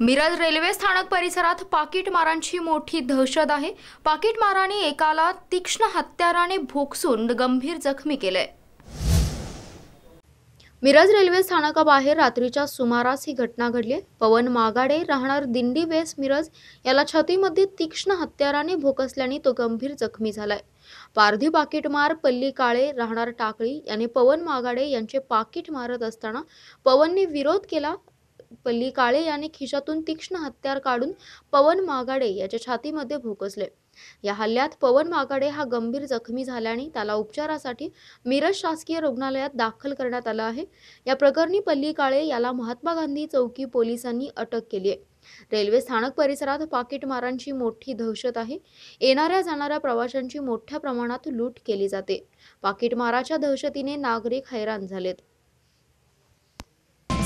Miraj railway स्थानक परिसरात पाकिटमारांची मोठी दहशत आहे. पाकिटमाराने एकाला तीक्ष्ण हत्याराने भोगसून गंभीर जखमी केलंय. मिरज रेल्वे स्थानकाबाहेर रात्रीच्या सुमारास ही घटना घडली आहे. पवन मागाडे राहणार दिंडी वेस मिरज याला छातीमध्ये तीक्ष्ण हत्याराने भोकसल्याने तो गंभीर जखमी झालाय. पारधी पाकिटमार पल्ली काळे राहणार टाकळी याने पवन मागाडे यांचे पाकिट मारत असताना पवनने विरोध केला. पल्ली काळे याने खिशातून तीक्ष्ण हत्यार काढून पवन मागाडे याच्या छातीमध्ये भोकसले. या हल्ल्यात पवन मागाडे हा गंभीर जखमी झाल्याने त्याला उपचारासाठी मिरज शासकीय रुग्णालयात दाखल करण्यात आलं आहे. या प्रकरणी पल्ली काळे याला महात्मा गांधी चौकी पोलिसांनी अटक केली आहे. रेल्वे स्थानक परिसरात पाकिटमारांची मोठी दहशत आहे. येणाऱ्या जाणाऱ्या प्रवाशांची मोठ्या प्रमाणात लूट केली जाते. पाकिटमाराच्या दहशतीने नागरिक हैराण झालेत.